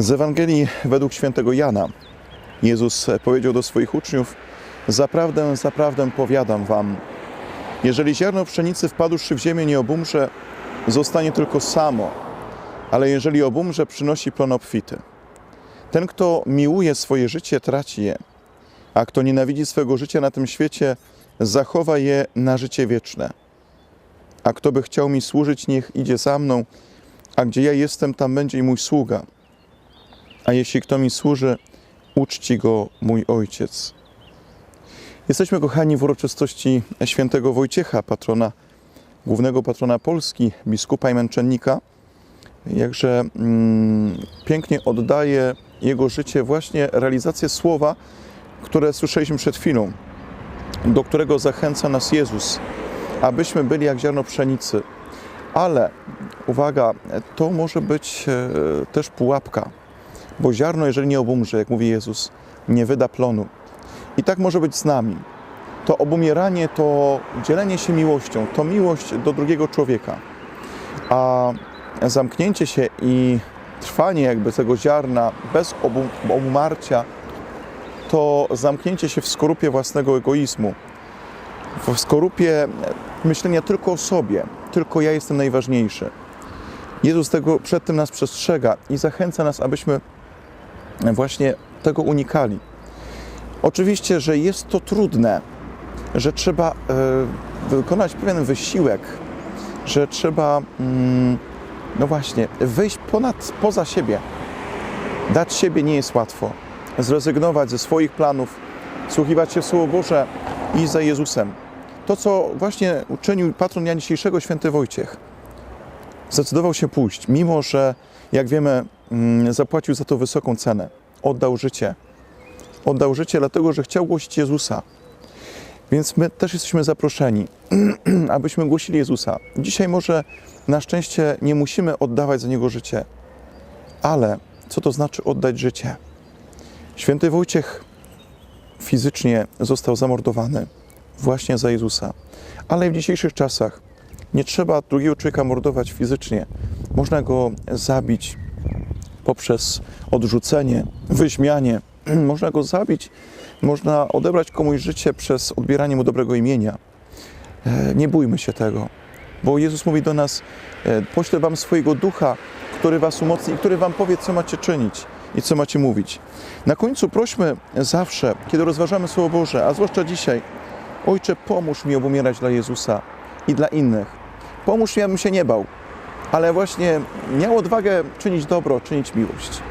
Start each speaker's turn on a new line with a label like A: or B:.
A: Z Ewangelii według świętego Jana Jezus powiedział do swoich uczniów: Zaprawdę, zaprawdę powiadam wam, jeżeli ziarno pszenicy wpadłszy w ziemię nie obumrze, zostanie tylko samo, ale jeżeli obumrze, przynosi plon obfity. Ten, kto miłuje swoje życie, traci je, a kto nienawidzi swego życia na tym świecie, zachowa je na życie wieczne. A kto by chciał mi służyć, niech idzie za mną, a gdzie ja jestem, tam będzie i mój sługa. A jeśli kto mi służy, uczci go mój ojciec. Jesteśmy kochani w uroczystości świętego Wojciecha, patrona, głównego patrona Polski, biskupa i męczennika. Jakże mm, pięknie oddaje jego życie właśnie realizację słowa, które słyszeliśmy przed chwilą, do którego zachęca nas Jezus, abyśmy byli jak ziarno pszenicy. Ale uwaga, to może być e, też pułapka, bo ziarno, jeżeli nie obumrze, jak mówi Jezus, nie wyda plonu. I tak może być z nami. To obumieranie to dzielenie się miłością, to miłość do drugiego człowieka. A zamknięcie się i trwanie jakby tego ziarna bez obu, obumarcia to zamknięcie się w skorupie własnego egoizmu, w skorupie myślenia tylko o sobie, tylko ja jestem najważniejszy. Jezus tego przed tym nas przestrzega i zachęca nas, abyśmy właśnie tego unikali. Oczywiście, że jest to trudne, że trzeba e, wykonać pewien wysiłek, że trzeba, mm, no właśnie, wyjść ponad, poza siebie. Dać siebie nie jest łatwo. Zrezygnować ze swoich planów, słuchiwać się w Słowo Boże i za Jezusem. To, co właśnie uczynił patron dnia dzisiejszego, święty Wojciech. Zdecydował się pójść, mimo że, jak wiemy, mm, zapłacił za to wysoką cenę. Oddał życie. Oddał życie dlatego, że chciał głosić Jezusa. Więc my też jesteśmy zaproszeni, abyśmy głosili Jezusa. Dzisiaj może na szczęście nie musimy oddawać za Niego życie, ale co to znaczy oddać życie? Święty Wojciech fizycznie został zamordowany właśnie za Jezusa, ale w dzisiejszych czasach nie trzeba drugiego człowieka mordować fizycznie. Można go zabić poprzez odrzucenie, wyśmianie. Można go zabić, można odebrać komuś życie przez odbieranie mu dobrego imienia. E, Nie bójmy się tego, bo Jezus mówi do nas: e, Poślę wam swojego ducha, który was umocni i który wam powie, co macie czynić i co macie mówić. Na końcu prośmy zawsze, kiedy rozważamy Słowo Boże, a zwłaszcza dzisiaj, Ojcze, pomóż mi obumierać dla Jezusa i dla innych. Pomóż mi, abym się nie bał, ale właśnie miał odwagę czynić dobro, czynić miłość.